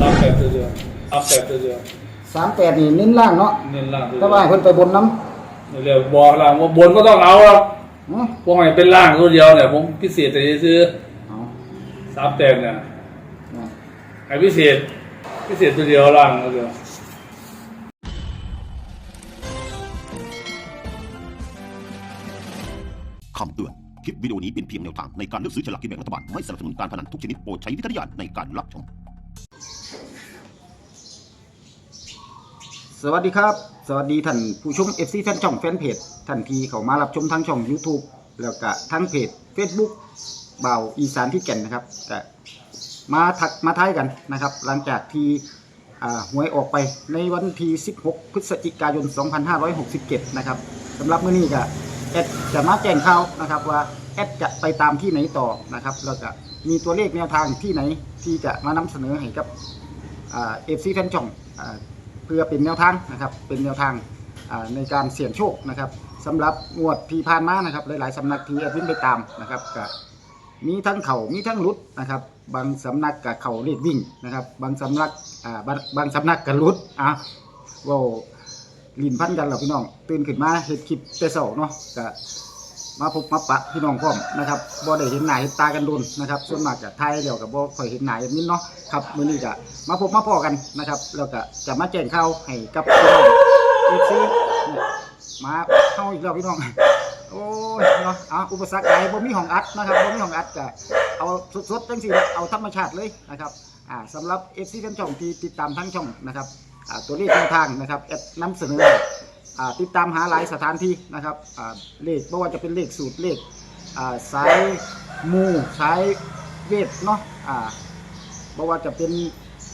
สามแปดตัวเดียวสามแปดตัวเดียวสามแปดนี่เน้นล่างเนาะเน้นล่างตัวเดีถ้ายวว่าให้เพิ่นไปบนน้เรียกบอกล่างว่าบนก็ต้องเอาครับำเนาะพวกให้เป็นล่างตัวเดียวเนี่ยผมพิเศษแต่ซื้อเอาสามแปดเนี่ยเอาให้พิเศษ พิเศษตัวเดียวล่างตัวเดียวคำเตือน คลิปวิดีโอนี้เป็นเพียงแนวทางในการเลือกซื้อฉลากกินแบ่งรัฐบาล ไม่สนับสนุนการพนันทุกชนิดโปรดใช้วิจารณญาณในการรับชม สวัสดีครับ สวัสดีท่านผู้ชม FC แฟนช่องแฟนเพจท่านที่เข้ามารับชมทางช่อง YouTube แล้วก็ทางเพจ Facebook เบาอีสานที่แก่นนะครับก็มาทักมาทายกันนะครับ หลังจากที่อ่าหวยออกไปในวันที่ 16 พฤศจิกายน 2567 นะครับสำหรับมื้อนี้ก็แอดจะมาแจ้งข่าวนะครับว่าแอดจะไปตามที่ไหนต่อนะครับแล้วก็มีตัวเลขแนวทางที่ไหนที่จะมานำเสนอให้กับเอฟซีแฟนช่องอ่า เพื่อเป็นแนวทางนะครับเป็นแนวทางในการเสี่ยงโชคนะครับสำหรับงวดที่ผ่านมานะครับหลายๆสำนักที่แอดวินไปตามนะครับก็มีทั้งเข่ามีทั้งลุดนะครับบางสำนักกับเข่าเลขวิ่งนะครับบางสำนักอ่าบางบางสำนักกับลุดอะว้าลินพันกันเหรอพี่น้องตื่นขึ้นมาเห็ดคลิปแต่เสาเนาะก็ มาพบมาปะพี่น้องพร้อมนะครับบ่ได้เห็นหน้าเห็นตากันโดนนะครับ ส่วนมากจะไทยเดียวกับบ่ค่อยเห็นหน้าอย่างนี้เนาะครับมื้อนี้ก็มาพบมาพอกันนะครับ แล้วก็จะมาแจ้งข่าวให้กับพี่น้อง FC เนี่ยมาเข้าอีกแล้วพี่น้องโอ้ยเนาะเอาอุปสรรคใดบ่มีห้องอัดนะครับบ่มีห้องอัดก็เอาสดๆจังซี่นะเอาธรรมชาติเลยนะครับอ่าสำหรับ FC ท่านช่องที่ติดตามทั้งช่องนะครับอ่าตัวเลขแนวทางนะครับแอดนำเสนออ่า ติดตามหาหลายสถานที่นะครับเลขไม่ว่าจะเป็นเลขสูตรเลขสายมูสายเวทเนาะไม่ว่าจะเป็น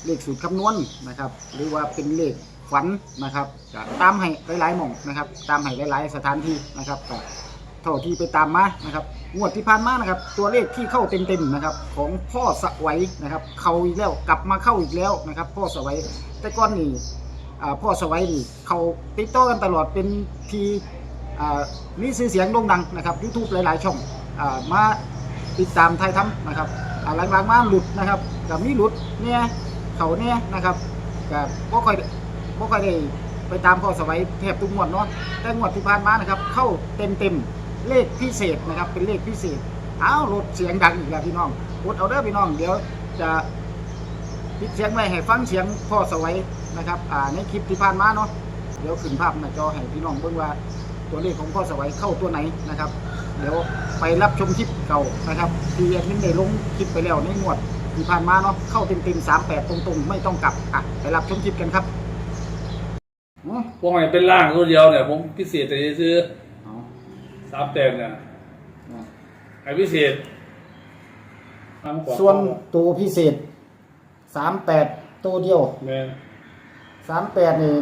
เลขสูตรคำนวณนะครับ หรือว่าเป็นเลขฝันนะครับตามให้หลายๆหม่องนะครับ ตามให้หลายๆสถานที่นะครับเท่าที่ไปตามมานะครับงวดที่ผ่านมานะครับ ตัวเลขที่เข้าเต็มๆนะครับ ของพ่อสวัยนะครับ เขาอีกแล้วกลับมาเข้าอีกแล้วนะครับ พ่อสวัยแต่ก่อนนี่อ่า พ่อสวัยนี่เขาติดต่อกันตลอดเป็นทีอ่ามีชื่อเสียงโด่งดังนะครับยูทูบหลาย ๆ ช่องอมาติดตามไทยทำนะครับหลังๆมาหลุดนะครับกับมีหลุดเนี่ยเขาเนี่ยนะครับกับบ่ค่อยบ่ค่อยได้ไปตามพ่อสวัยแทบทุกงวดเนาะแต่งวดที่ผ่านมานะครับ เข้าเต็มเต็มๆเลขพิเศษนะครับ เป็นเลขพิเศษอ้าวรถเสียงดังอีกแล้วพี่น้องกดเอาเด้อพี่น้องเดี๋ยวจะปิดเสียงไว้ให้ฟังเสียงพ่อสวัย นะครับอ่าในคลิปที่ผ่านมาเนาะเดี๋ยวขึ้นภาพหน้าจอให้พี่น้องเบิ่งว่าตัวเลขของพ่อสวัยเข้าตัวไหนนะครับ เดี๋ยวไปรับชมคลิปเก่านะครับที่แอดมินได้ลงคลิปไปแล้วในงวดที่ผ่านมาเนาะเข้าเต็มๆสามแปดตรงๆ ไม่ต้องกลับอะไปรับชมคลิปกันครับอ๋อพวกให้เป็นล่างตัวเดียวเนี่ยผมพิเศษแต่ซื้อเอาสามแปดเนี่ยเอาให้พิเศษน้ำกว่าส่วนตัวพิเศษสามแปดตัวเดียว แม่น สามแปดนี่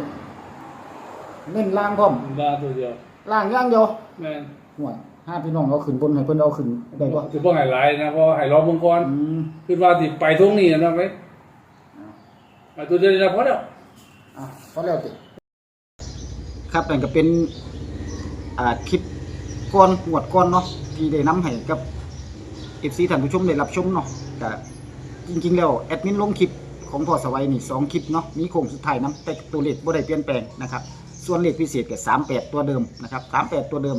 เน้นล่างพร้อมล่างตัวเดียวล่างอย่างเดียวแม่นหัวห้าพี่น้องเอาขึ้นบนให้เพิ่นเอาขึ้นได้บ่คือพวกไฮไลท์นะเพราะไฮล้อมวงกรอืมคือว่าที่ไปทุ่งนี้นะไหมไปตัวเดียวจะพอแล้วอะพอแล้วติครับนั่นก็เป็นอ่าคลิปก่อนหวดก่อนเนาะที่ได้นำให้กับ FC ท่านผู้ชมได้รับชมเนาะก็จริงๆแล้วแอดมินลงคลิป ของพ่อสวัยนี่สองคลิปเนาะมีโค้งสุดท้ายนํแต่ตัวเลขบ่ได้เปลี่ยนแปลงนะครับส่วนเลขพิเศษก็38ตัวเดิมนะครับ38ตัวเดิม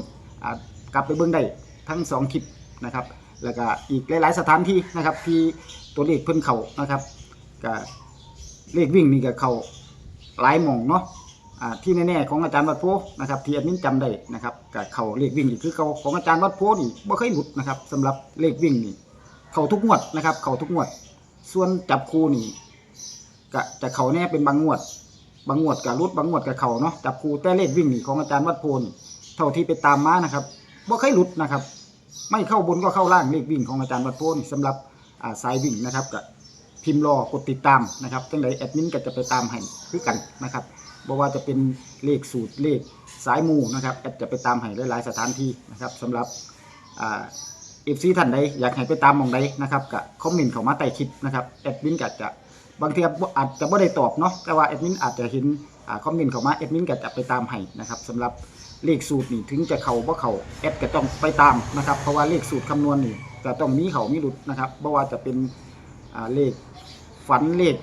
กลับไปเบิ่งได้ทั้งสองคลิปนะครับแล้วก็อีกหลาย ๆ สถานที่นะครับที่ตัวเลขเพิ่นเขานะครับก็เลขวิ่งนี่ก็เขาหลายหม่องเนาะที่แน่ๆของอาจารย์วัดโพนะครับที่แอดมินจำได้นะครับก็เขาเลขวิ่งนี่คือเขาของอาจารย์วัดโพนี่บ่เคยหลุดนะครับสำหรับเลขวิ่งนี่เขาทุกงวดนะครับเขาทุกงวด ส่วนจับคู่นี่ ก็จะเขาแน่เป็นบางงวด บางงวดกับรุดบางงวดกับเขาเนาะจับคูแต่เลขวิ่งนี่ของอาจารย์วัดโพนเท่าที่ไปตามมานะครับบ่เคยหลุดนะครับ ไม่เข้าบนก็เข้าล่างเลขวิ่งของอาจารย์วัดโพนสำหรับสายวิ่งนะครับกับพิมพ์รอกดติดตามนะครับจังไดแอดมินก็จะไปตามให้คือกันนะครับบ่ว่าจะเป็นเลขสูตรเลขสายมูนะครับแอดจะไปตามให้หลายๆสถานที่นะครับสำหรับอ่าเอฟซีท่านใดอยากให้ไปตามมองใดนะครับก็คอมเมนต์เข้ามาใต้คลิปนะครับแอดมินก็จะ บางทีอาจจะไม่ได้ตอบเนาะแต่ว่าแอดมินอาจจะเห็นคอมเมนต์เข้ามาแอดมินก็จะไปตามให้นะครับสำหรับเลขสูตรนี่ถึงจะเขาบ่เขาแอดก็ต้องไปตามนะครับ เพราะว่าเลขสูตรคำนวณนี่จะต้องมีเขามีหลุดนะครับไม่ว่าจะเป็นเลขฝันเลข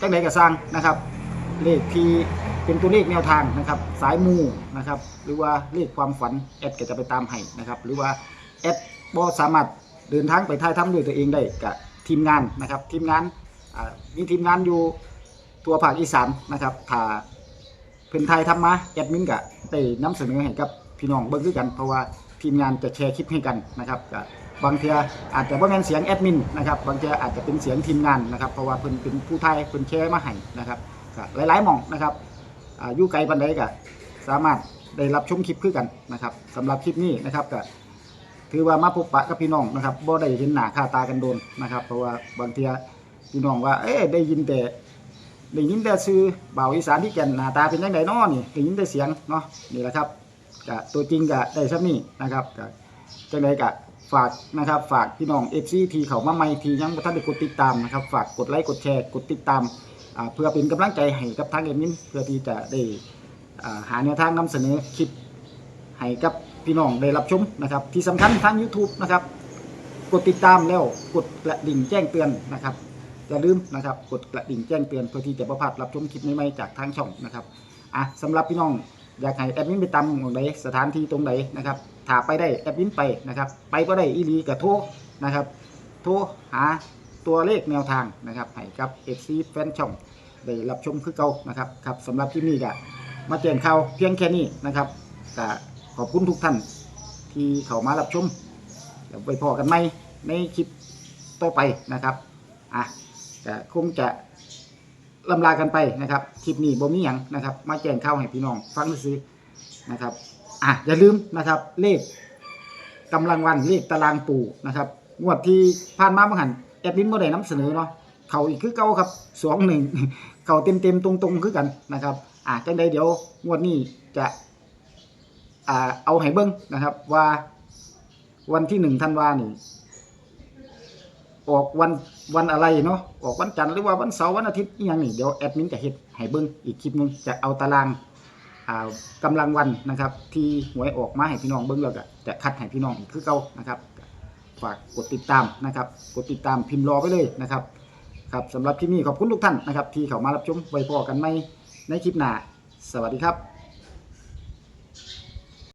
จังใดก็สร้างนะครับ เลขที่เป็นตัวเลขแนวทางนะครับ สายมูนะครับ หรือว่าเลขความฝันแอดก็จะไปตามให้นะครับ หรือว่าแอดบ่สามารถเดินทางไปถ่ายทำด้วยตัวเองได้กับทีมงานนะครับ ทีมงาน มีทีมงานอยู่ตัวภาคอีสานนะครับถ้าเพิ่นไทยทำมาแอดมินก็ได้นำเสนอให้กับพี่น้องเบิ่งด้วยกัน เพราะว่าทีมงานจะแชร์คลิปให้กันนะครับก็บางเทียอาจจะบ่แม่นเสียงแอดมินนะครับบางเทียอาจจะเป็นเสียงทีมงานนะครับเพราะว่าเพิ่นเป็นผู้ไทยเพิ่นแชร์มาให้นะครับหลายๆมองนะครับอยู่ไกลปานใดก็สามารถได้รับชมคลิปคือกันนะครับสำหรับคลิปนี้นะครับก็ถือว่ามาพบปะกับพี่น้องนะครับบ่ได้เห็นหน้าค่าตากันโดนนะครับ เพราะว่าบางเที พี่น้องว่า เอ๊ได้ยินแต่ได้ยินแต่ชื่อเบาอีสานที่แก่นหน้าตาเป็นจังไดน้อนี่ได้ยินแต่เสียงเนาะนี่แหละครับก็ตัวจริงก็ได้ซับนี้นะครับก็จังไดก็ฝากนะครับ ฝากพี่น้อง FC ทีเขามาใหม่ทียังบ่ทันได้กดติดตามนะครับฝากกดไลค์กดแชร์กดติดตามเพื่อเป็นกำลังใจให้กับทางเอ็มมินเพื่อที่จะได้หาแนวทางนำเสนอคลิปให้กับพี่น้องได้รับชมนะครับ ที่สำคัญทาง YouTube นะครับ กดติดตามแล้วกดกระดิ่งแจ้งเตือนนะครับ อย่าลืมนะครับกดกระดิ่งแจ้งเตือนเพื่อที่จะประพลาดรับชมคลิปใหม่ๆจากทางช่องนะครับอะสำหรับพี่น้องอยากให้แอดมินไปตามตรงไหนสถานที่ตรงไหนนะครับถ้าไปได้แอดมินไปนะครับ ไปก็ได้อีหลีกับโทรนะครับ โทรหาตัวเลขแนวทางนะครับให้กับ FC แฟนช่องได้รับชมคือเก่านะครับครับสำหรับที่นี่ก็มาแจ้งข่าวเพียงแค่นี้นะครับก็ขอบคุณทุกท่านที่เข้ามารับชมเดี๋ยวไปพอกันไหมในคลิปต่อไปนะครับอะ ก็คงจะลำลากันไปนะครับคลิปนี้บ่มีหยังนะครับ มาแจ้งข่าวให้พี่น้องฟังซื้อนะครับอะอย่าลืมนะครับ เลขกำลังวันเลขตารางปู่นะครับงวดที่ผ่านมาเมื่อหันแอดมินบ่ได้นำเสนอเนาะเขาอีกคือเก่าครับสองหนึ่งเขาเต็มเต็มๆตรงคือกันนะครับ อะจังใดเดี๋ยวงวดนี้จะอ่าเอาให้เบิ้งนะครับว่าวันที่หนึ่งธันวานี่ ออกวันวันอะไรเนาะออกวันจันทร์หรือว่าวันเสาร์วันอาทิตย์อหย่างนี่เดี๋ยวแอดมินจะเฮ็ดให้เบิ้งอีกคลิปหนึงจะเอาตารางอ่ากำลังวันนะครับ ที่หวยออกมาให้พี่น้องเบิ้งแล้วก็จะคัดให้พี่น้องอีกคือเก่านะครับ ฝากกดติดตามนะครับ กดติดตามพิมพ์รอไปเลยนะครับครับสำหรับคลิปนี้ขอบคุณทุกท่านนะครับ ที่เข้ามารับชมไว้พอกันไหมในคลิปหน้าสวัสดีครับ